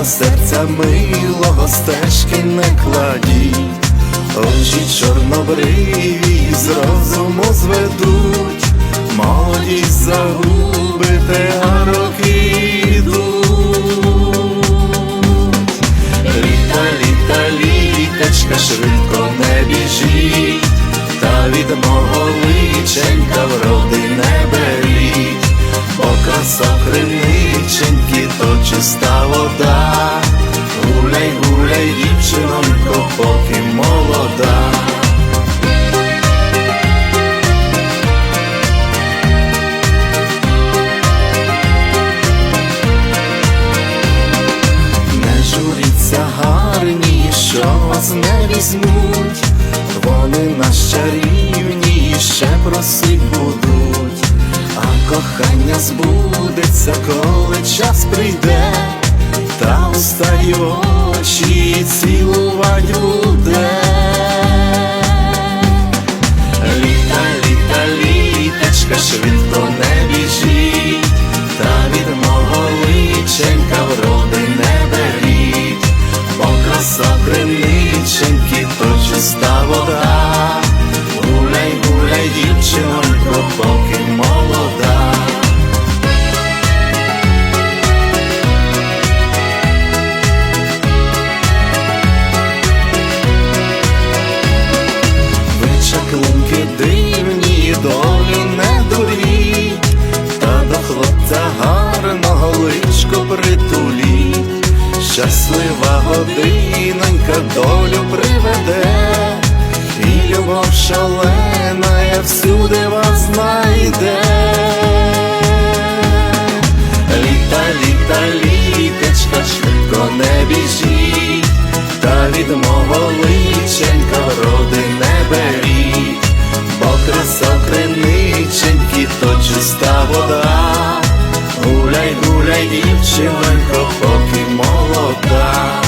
до серця милого стежки не кладіть, очі чорнобриві з розуму зведуть, молодість загубите, а роки йдуть. Літа, літа, літочка, швидко не біжіть, та від мого личенька не беріть, бо криниченьки, то чиста вода, гуляй, гуляй, дівчинонько, поки молода. Не журіться гарні, що вас не візьмуть, а кохання збудеться, коли час прийде, та устаю очі цілувать буде. Літа, літа, літочка, швидко гарного личко притуліть, щаслива годинонька долю приведе, і любов шалена, я всюди вас знайде. Літа, літа, літечка, швидко не біжіть, та від мого личенька вроди не беріть, бо краса криниченьки, то чиста вода. Гуляй, гуляй, дівчинонько, поки молода.